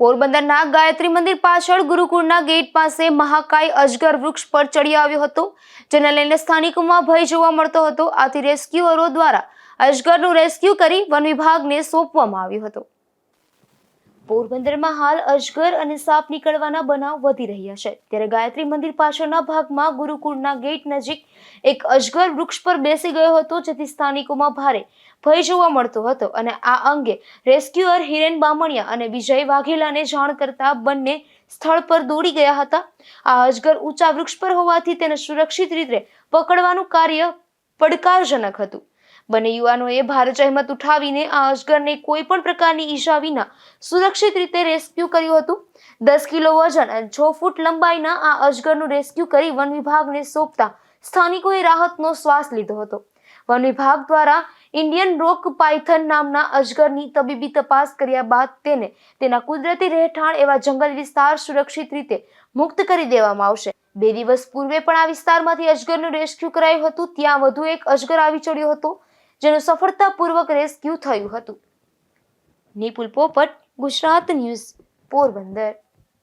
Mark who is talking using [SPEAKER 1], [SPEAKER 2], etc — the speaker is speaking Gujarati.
[SPEAKER 1] પોરબંદરના ગાયત્રી મંદિર પાછળ ગુરુકુળના ગેટ પાસે મહાકાય અજગર વૃક્ષ પર ચડી આવ્યો હતો, જેને લઈને સ્થાનિકોમાં ભય જોવા મળતો હતો. આથી રેસ્ક્યુઅરો દ્વારા અજગરનું રેસ્ક્યુ કરી વન વિભાગને સોંપવામાં આવ્યો હતો. પોરબંદરમાં હાલ અજગર અને સાપ નીકળવાના બનાવ વધી રહ્યા છે. ત્યારે ગાયત્રી મંદિર પાછળના ભાગમાં ગુરુકુળના ગેટ નજીક એક અજગર વૃક્ષ પર બેસી ગયો હતો, જેથી સ્થાનિકોમાં ભારે ભય જોવા મળતો હતો. અને આ અંગે રેસ્ક્યુઅર હિરેન બામણિયા અને વિજય વાઘેલાને જાણ કરતા બંને સ્થળ પર દોડી ગયા હતા. આ અજગર ઊંચા વૃક્ષ પર હોવાથી તેને સુરક્ષિત રીતે પકડવાનું કાર્ય પડકારજનક હતું. બંને યુવાનોએ ભારે જહેમત ઉઠાવીને આ અજગરને કોઈ પણ પ્રકારની ઈજા વિના સુરક્ષિત રીતે રેસ્ક્યુ કર્યું હતું. દસ કિલો વજન અને છ ફૂટ લંબાઈના આ અજગરનું રેસ્ક્યુ કરી વન વિભાગને સોંપતા સ્થાનિકોએ રાહતનો શ્વાસ લીધો હતો. વન વિભાગ દ્વારા ઇન્ડિયન રોક પાયથન નામના અજગરની તબીબી તપાસ કર્યા બાદ તેને તેના કુદરતી રહેઠાણ એવા જંગલ વિસ્તાર સુરક્ષિત રીતે મુક્ત કરી દેવામાં આવશે. બે દિવસ પૂર્વે પણ આ વિસ્તારમાંથી અજગરનું રેસ્ક્યુ કરાયું હતું, ત્યાં વધુ એક અજગર આવી ચડ્યો હતો. જેનું સફળતાપૂર્વક રેસ્ક્યુ થયું હતું. નિપુલ પોપટ ગુજરાત ન્યૂઝ પોરબંદર.